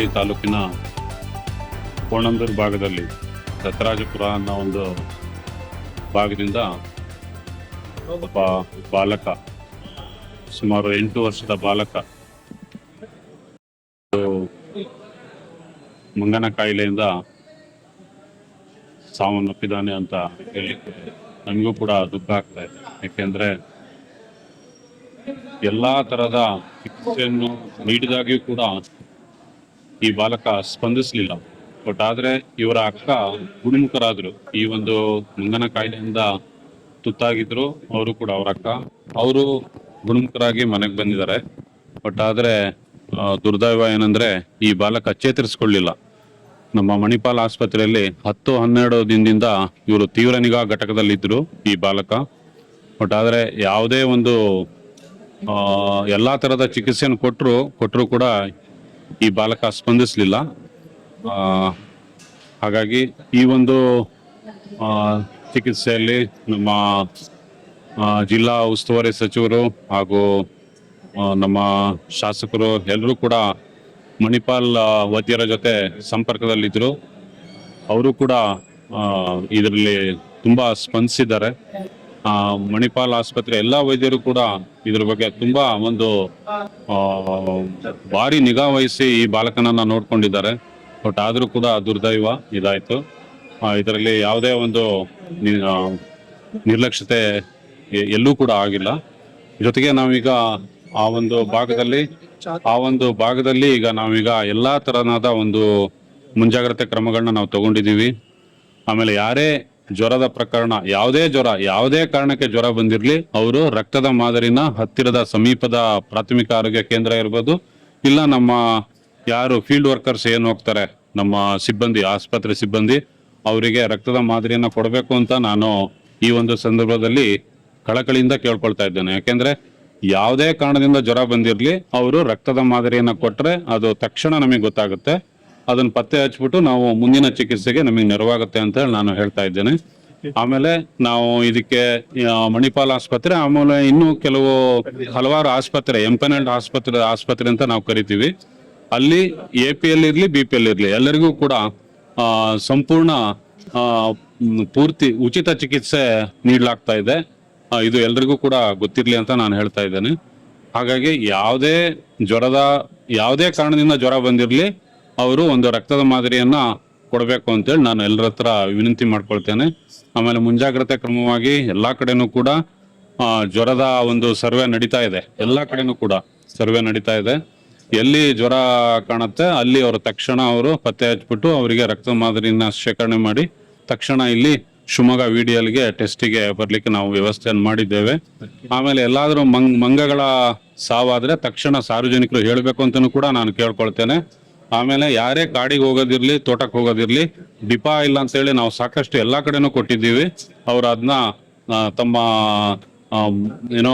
ಈ ತಾಲೂಕಿನ ಕೋಣಂದೂರು ಭಾಗದಲ್ಲಿ ದತ್ತರಾಜಪುರ ಅನ್ನೋ ಒಂದು ಭಾಗದಿಂದ ಒಬ್ಬ ಬಾಲಕ, ಸುಮಾರು ಎಂಟು ವರ್ಷದ ಬಾಲಕ. ಮಂಗನ ಕಾಯಿಲೆಯಿಂದ ಸಾವನ್ನಪ್ಪಿದ್ದಾನೆ ಅಂತ ಹೇಳಿ ನನಗೂ ಕೂಡ ದುಃಖ ಆಗ್ತಾ ಇದೆ. ಯಾಕೆಂದ್ರೆ ಎಲ್ಲಾ ತರದ ಚಿಕಿತ್ಸೆಯನ್ನು ನೀಡಿದಾಗಿಯೂ ಕೂಡ ಈ ಬಾಲಕ ಸ್ಪಂದಿಸಲಿಲ್ಲ. ಬಟ್ ಆದ್ರೆ ಇವರ ಅಕ್ಕ ಗುಣಮುಖರಾದರು. ಈ ಒಂದು ಮಂಗನ ಕಾಯಿಲೆಯಿಂದ ತುತ್ತಾಗಿದ್ರು ಅವರು ಕೂಡ, ಅವರ ಅಕ್ಕ. ಅವರು ಗುಣಮುಖರಾಗಿ ಮನೆಗೆ ಬಂದಿದ್ದಾರೆ. ಬಟ್ ಆದ್ರೆ ದುರ್ದೈವ ಏನಂದ್ರೆ ಈ ಬಾಲಕ ಚೇತರಿಸ್ಕೊಳ್ಳಿಲ್ಲ. ನಮ್ಮ ಮಣಿಪಾಲ್ ಆಸ್ಪತ್ರೆಯಲ್ಲಿ ಹತ್ತು ಹನ್ನೆರಡು ದಿನದಿಂದ ಇವರು ತೀವ್ರ ನಿಗಾ ಘಟಕದಲ್ಲಿದ್ದರು ಈ ಬಾಲಕ. ಬಟ್ ಆದರೆ ಯಾವುದೇ ಒಂದು ಎಲ್ಲ ತರದ ಚಿಕಿತ್ಸೆಯನ್ನು ಕೊಟ್ಟರು ಕೊಟ್ಟರು ಕೂಡ ಈ ಬಾಲಕ ಸ್ಪಂದಿಸಲಿಲ್ಲ. ಹಾಗಾಗಿ ಈ ಒಂದು ಚಿಕಿತ್ಸೆಯಲ್ಲಿ ನಮ್ಮ ಜಿಲ್ಲಾ ಉಸ್ತುವಾರಿ ಸಚಿವರು ಹಾಗೂ ನಮ್ಮ ಶಾಸಕರು ಎಲ್ಲರೂ ಕೂಡ ಮಣಿಪಾಲ್ ವೈದ್ಯರ ಜೊತೆ ಸಂಪರ್ಕದಲ್ಲಿದ್ದರು. ಅವರು ಕೂಡ ಇದರಲ್ಲಿ ತುಂಬ ಸ್ಪಂದಿಸಿದ್ದಾರೆ. ಮಣಿಪಾಲ್ ಆಸ್ಪತ್ರೆ ಎಲ್ಲ ವೈದ್ಯರು ಕೂಡ ಇದ್ರ ಬಗ್ಗೆ ತುಂಬಾ ಒಂದು ಭಾರಿ ನಿಗಾ ವಹಿಸಿ ಈ ಬಾಲಕನನ್ನ ನೋಡ್ಕೊಂಡಿದ್ದಾರೆ. ಬಟ್ ಆದ್ರೂ ಕೂಡ ದುರ್ದೈವ ಇದಾಯ್ತು. ಇದರಲ್ಲಿ ಯಾವುದೇ ಒಂದು ನಿರ್ಲಕ್ಷ್ಯತೆ ಎಲ್ಲೂ ಕೂಡ ಆಗಿಲ್ಲ. ಜೊತೆಗೆ ನಾವೀಗ ಆ ಒಂದು ಭಾಗದಲ್ಲಿ, ಆ ಒಂದು ಭಾಗದಲ್ಲಿ ಈಗ ನಾವೀಗ ಎಲ್ಲಾ ತರನಾದ ಒಂದು ಮುಂಜಾಗ್ರತೆ ಕ್ರಮಗಳನ್ನ ನಾವು ತಗೊಂಡಿದೀವಿ ಆಮೇಲೆ ಯಾರೇ ಜ್ವರದ ಪ್ರಕರಣ, ಯಾವುದೇ ಜ್ವರ, ಯಾವುದೇ ಕಾರಣಕ್ಕೆ ಜ್ವರ ಬಂದಿರಲಿ, ಅವರು ರಕ್ತದ ಮಾದರಿನ ಹತ್ತಿರದ ಸಮೀಪದ ಪ್ರಾಥಮಿಕ ಆರೋಗ್ಯ ಕೇಂದ್ರ ಇರ್ಬೋದು, ಇಲ್ಲ ನಮ್ಮ ಯಾರು ಫೀಲ್ಡ್ ವರ್ಕರ್ಸ್ ಏನು ಹೋಗ್ತಾರೆ, ನಮ್ಮ ಸಿಬ್ಬಂದಿ, ಆಸ್ಪತ್ರೆ ಸಿಬ್ಬಂದಿ, ಅವರಿಗೆ ರಕ್ತದ ಮಾದರಿಯನ್ನು ಕೊಡಬೇಕು ಅಂತ ನಾನು ಈ ಒಂದು ಸಂದರ್ಭದಲ್ಲಿ ಕಳಕಳಿಯಿಂದ ಕೇಳ್ಕೊಳ್ತಾ ಇದ್ದೇನೆ. ಯಾಕೆಂದ್ರೆ ಯಾವುದೇ ಕಾರಣದಿಂದ ಜ್ವರ ಬಂದಿರಲಿ, ಅವರು ರಕ್ತದ ಮಾದರಿಯನ್ನು ಕೊಟ್ಟರೆ ಅದು ತಕ್ಷಣ ನಮಗೆ ಗೊತ್ತಾಗುತ್ತೆ. ಅದನ್ನ ಪತ್ತೆ ಹಚ್ಬಿಟ್ಟು ನಾವು ಮುಂದಿನ ಚಿಕಿತ್ಸೆಗೆ ನಮಗೆ ನೆರವಾಗುತ್ತೆ ಅಂತ ಹೇಳಿ ನಾನು ಹೇಳ್ತಾ ಇದ್ದೇನೆ. ಆಮೇಲೆ ನಾವು ಇದಕ್ಕೆ ಮಣಿಪಾಲ್ ಆಸ್ಪತ್ರೆ, ಆಮೇಲೆ ಇನ್ನೂ ಕೆಲವು ಹಲವಾರು ಆಸ್ಪತ್ರೆ ಎಂಪನೆಂಟ್ ಆಸ್ಪತ್ರೆ ಆಸ್ಪತ್ರೆ ಅಂತ ನಾವು ಕರಿತೀವಿ. ಅಲ್ಲಿ ಎ ಪಿ ಎಲ್ ಇರ್ಲಿ ಬಿ ಪಿ ಎಲ್ ಇರ್ಲಿ, ಎಲ್ಲರಿಗೂ ಕೂಡ ಸಂಪೂರ್ಣ ಪೂರ್ತಿ ಉಚಿತ ಚಿಕಿತ್ಸೆ ನೀಡಲಾಗ್ತಾ ಇದೆ. ಇದು ಎಲ್ರಿಗೂ ಕೂಡ ಗೊತ್ತಿರ್ಲಿ ಅಂತ ನಾನು ಹೇಳ್ತಾ ಇದ್ದೇನೆ. ಹಾಗಾಗಿ ಯಾವುದೇ ಜ್ವರದ, ಯಾವುದೇ ಕಾರಣದಿಂದ ಜ್ವರ ಬಂದಿರಲಿ ಅವರು ಒಂದು ರಕ್ತದ ಮಾದರಿಯನ್ನ ಕೊಡಬೇಕು ಅಂತೇಳಿ ನಾನು ಎಲ್ಲರ ಹತ್ರ ವಿನಂತಿ ಮಾಡ್ಕೊಳ್ತೇನೆ. ಆಮೇಲೆ ಮುಂಜಾಗ್ರತೆ ಕ್ರಮವಾಗಿ ಎಲ್ಲಾ ಕಡೆನೂ ಕೂಡ ಜ್ವರದ ಒಂದು ಸರ್ವೆ ನಡೀತಾ ಇದೆ. ಎಲ್ಲಾ ಕಡೆನೂ ಕೂಡ ಸರ್ವೆ ನಡೀತಾ ಇದೆ. ಎಲ್ಲಿ ಜ್ವರ ಕಾಣುತ್ತೆ ಅಲ್ಲಿ ಅವರು ತಕ್ಷಣ ಅವರು ಪತ್ತೆ ಹಚ್ಬಿಟ್ಟು ಅವರಿಗೆ ರಕ್ತ ಮಾದರಿನ ಶೇಖರಣೆ ಮಾಡಿ, ತಕ್ಷಣ ಇಲ್ಲಿ ಶಿವಮೊಗ್ಗ ವಿ ಡಿ ಎಲ್ಗೆ ಟೆಸ್ಟಿಗೆ ಬರಲಿಕ್ಕೆ ನಾವು ವ್ಯವಸ್ಥೆಯನ್ನು ಮಾಡಿದ್ದೇವೆ. ಆಮೇಲೆ ಎಲ್ಲಾದರೂ ಮಂಗ್, ಮಂಗಗಳ ಸಾವಾದರೆ ತಕ್ಷಣ ಸಾರ್ವಜನಿಕರು ಹೇಳಬೇಕು ಅಂತಲೂ ಕೂಡ ನಾನು ಕೇಳ್ಕೊಳ್ತೇನೆ. ಆಮೇಲೆ ಯಾರೇ ಕಾಡಿಗೆ ಹೋಗೋದಿರ್ಲಿ ತೋಟಕ್ಕೆ ಹೋಗೋದಿರ್ಲಿ ಡಿಪಾ ಇಲ್ಲ ಅಂತೇಳಿ ನಾವು ಸಾಕಷ್ಟು ಎಲ್ಲಾ ಕಡೆನೂ ಕೊಟ್ಟಿದ್ದೀವಿ. ಅವ್ರು ಅದನ್ನ ತಮ್ಮ ಏನೋ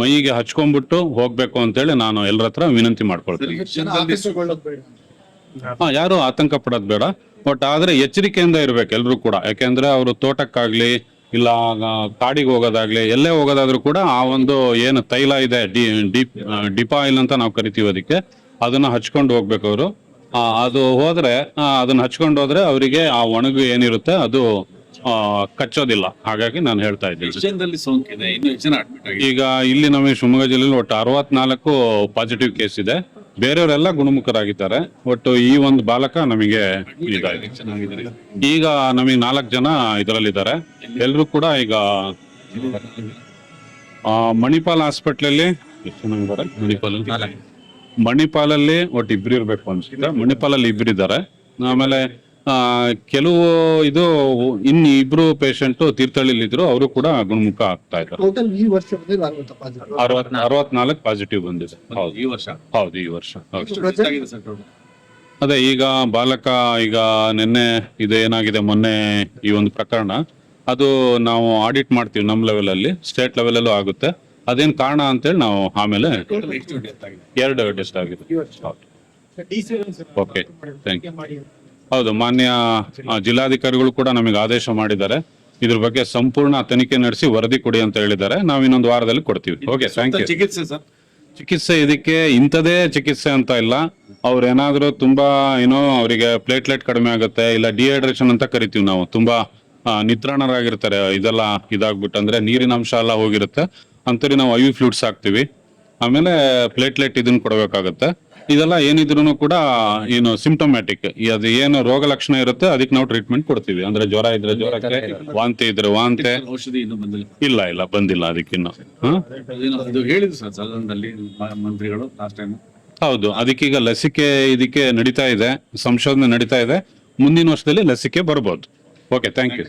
ಮೈಗೆ ಹಚ್ಕೊಂಡ್ಬಿಟ್ಟು ಹೋಗ್ಬೇಕು ಅಂತೇಳಿ ನಾನು ಎಲ್ಲರ ಹತ್ರ ವಿನಂತಿ ಮಾಡ್ಕೊಳ್ತೀನಿ. ಹಾ ಯಾರು ಆತಂಕ ಪಡೋದ್ ಬೇಡ. ಬಟ್ ಆದ್ರೆ ಎಚ್ಚರಿಕೆಯಿಂದ ಇರ್ಬೇಕು ಎಲ್ರು ಕೂಡ. ಯಾಕೆಂದ್ರೆ ಅವರು ತೋಟಕ್ಕಾಗ್ಲಿ ಇಲ್ಲ ಕಾಡಿಗೆ ಹೋಗೋದಾಗ್ಲಿ ಎಲ್ಲೇ ಹೋಗೋದಾದ್ರೂ ಕೂಡ ಆ ಒಂದು ಏನು ತೈಲ ಇದೆ ಡಿ ಡಿಪ್ ಡಿಪಾ ಆಯಿಲ್ ಅಂತ ನಾವು ಕರಿತೀವಿ ಅದಕ್ಕೆ. ಅದನ್ನ ಹಚ್ಕೊಂಡು ಹೋಗ್ಬೇಕು ಅವರು. ಅದು ಹೋದ್ರೆ ಅದನ್ನ ಹಚ್ಕೊಂಡು ಹೋದ್ರೆ ಅವರಿಗೆ ಆ ಒಣಗು ಏನಿರುತ್ತೆ ಅದು ಕಚ್ಚೋದಿಲ್ಲ. ಹಾಗಾಗಿ ನಾನು ಹೇಳ್ತಾ ಇದ್ದೀನಿ. ಸೋಂಕಿದೆ ಈಗ ಇಲ್ಲಿ ನಮಗೆ ಶಿವಮೊಗ್ಗ ಜಿಲ್ಲೆಯಲ್ಲಿ ಒಟ್ಟು ಅರವತ್ನಾಲ್ಕು ಪಾಸಿಟಿವ್ ಕೇಸ್ ಇದೆ. ಬೇರೆಯವರೆಲ್ಲ ಗುಣಮುಖರಾಗಿದ್ದಾರೆ. ಒಟ್ಟು ಈ ಒಂದು ಬಾಲಕ ನಮಗೆ ಇದಾಗಿದೆ. ಈಗ ನಮಗೆ ನಾಲ್ಕು ಜನ ಇದರಲ್ಲಿದ್ದಾರೆ. ಎಲ್ಲರೂ ಕೂಡ ಈಗ ಆ, ಮಣಿಪಾಲ್ ಹಾಸ್ಪಿಟ್ಲಲ್ಲಿ ಎಷ್ಟು ಜನ ಇದ್ದಾರೆ ಮಣಿಪಾಲ್ ಮಣಿಪಾಲಲ್ಲಿ ಒಟ್ಟು ಇಬ್ರು ಇರ್ಬೇಕು ಅನ್ಸುತ್ತೆ. ಮಣಿಪಾಲಲ್ಲಿ ಇಬ್ರು ಇದ್ದಾರೆ. ಆಮೇಲೆ ಆ, ಕೆಲವು ಇದು ಇನ್ ಇಬ್ರು ಪೇಷಂಟ್ ತೀರ್ಥಹಳ್ಳಿಲಿ ಇದ್ರು ಅವರು ಕೂಡ ಗುಣಮುಖ ಆಗ್ತಾ ಇದ್ದಾರೆ. ಪಾಸಿಟಿವ್ ಅರವತ್ ಅರವತ್ನಾಲ್ಕು ಪಾಸಿಟಿವ್ ಬಂದಿದೆ. ಹೌದು. ಈ ವರ್ಷ? ಹೌದು ಈ ವರ್ಷ. ಅದೇ ಈಗ ಬಾಲಕ ಈಗ ನಿನ್ನೆ ಇದು ಏನಾಗಿದೆ ಮೊನ್ನೆ ಈ ಒಂದು ಪ್ರಕರಣ. ಅದು ನಾವು ಆಡಿಟ್ ಮಾಡ್ತೀವಿ ನಮ್ಮ ಲೆವೆಲ್ ಅಲ್ಲಿ ಸ್ಟೇಟ್ ಲೆವೆಲ್ ಅಲ್ಲೂ ಆಗುತ್ತೆ. ಅದೇನ್ ಕಾರಣ ಅಂತೇಳಿ ನಾವು ಆಮೇಲೆ ಟೋಟಲ್ ಎಷ್ಟು ಡೆತ್ ಆಗಿದೆ. ಎರಡು ಟೆಸ್ಟ್ ಆಗಿದೆ. ಓಕೆ ಥ್ಯಾಂಕ್ ಯು ಹೌದು ಮಾನ್ಯ ಜಿಲ್ಲಾಧಿಕಾರಿಗಳು ಕೂಡ ನಮಗೆ ಆದೇಶ ಮಾಡಿದ್ದಾರೆ. ಇದ್ರ ಬಗ್ಗೆ ಸಂಪೂರ್ಣ ತನಿಖೆ ನಡೆಸಿ ವರದಿ ಕೊಡಿ ಅಂತ ಹೇಳಿದ್ದಾರೆ. ನಾವು ಇನ್ನೊಂದು ವಾರದಲ್ಲಿ ಕೊಡ್ತೀವಿ. ಓಕೆ ಥ್ಯಾಂಕ್ ಯು ಚಿಕಿತ್ಸೆ ಸರ್. ಚಿಕಿತ್ಸೆ ಇದಕ್ಕೆ ಇಂಥದೇ ಚಿಕಿತ್ಸೆ ಅಂತ ಇಲ್ಲ. ಅವ್ರು ಏನಾದ್ರು ತುಂಬಾ ಏನೋ ಅವರಿಗೆ ಪ್ಲೇಟ್ಲೆಟ್ ಕಡಿಮೆ ಆಗುತ್ತೆ ಇಲ್ಲ ಡಿಹೈಡ್ರೇಷನ್ ಅಂತ ಕರಿತೀವಿ ನಾವು. ತುಂಬಾ ನಿತ್ರಾಣರಾಗಿರ್ತಾರೆ ಇದೆಲ್ಲ ಇದಾಗ್ಬಿಟ್ಟು ಅಂದ್ರೆ ನೀರಿನ ಅಂಶ ಎಲ್ಲ ಹೋಗಿರುತ್ತೆ. ಅಂತೇಳಿ ನಾವು ಐ ವಿ ಫ್ಲೂಟ್ಸ್ ಹಾಕ್ತಿವಿ. ಆಮೇಲೆ ಪ್ಲೇಟ್ಲೆಟ್ ಇದನ್ನ ಕೊಡಬೇಕಾಗತ್ತೆ. ಇದೆಲ್ಲ ಏನಿದ್ರು ಕೂಡ ಏನು ಸಿಂಪ್ಟಮ್ಯಾಟಿಕ್. ಅದು ಏನು ರೋಗ ಲಕ್ಷಣ ಇರುತ್ತೆ ಅದಕ್ಕೆ ನಾವು ಟ್ರೀಟ್ಮೆಂಟ್ ಕೊಡ್ತೀವಿ. ಅಂದ್ರೆ ಜ್ವರ ಇದ್ರೆ ಜ್ವರಕ್ಕೆ ವಾಂತಿ ಇದ್ರೆ ವಾಂತಿ. ಔಷಧಿ ಇನ್ನೂ ಬಂದಿಲ್ಲ. ಇಲ್ಲ ಇಲ್ಲ ಬಂದಿಲ್ಲ ಅದಕ್ಕಿನ್ನು. ಹ್ಮ್ ಅದೇನೋ ಅದು ಹೇಳಿದ್ರು ಸರ್ ಸದನದಲ್ಲಿ ಮ- ಮಂತ್ರಿಗಳು ಲಾಸ್ಟ್ ಟೈಮ್. ಹೌದು ಅದಕ್ಕೀಗ ಲಸಿಕೆ ಇದಕ್ಕೆ ನಡೀತಾ ಇದೆ ಸಂಶೋಧನೆ ನಡೀತಾ ಇದೆ. ಮುಂದಿನ ವರ್ಷದಲ್ಲಿ ಲಸಿಕೆ ಬರ್ಬೋದು. Okay thank you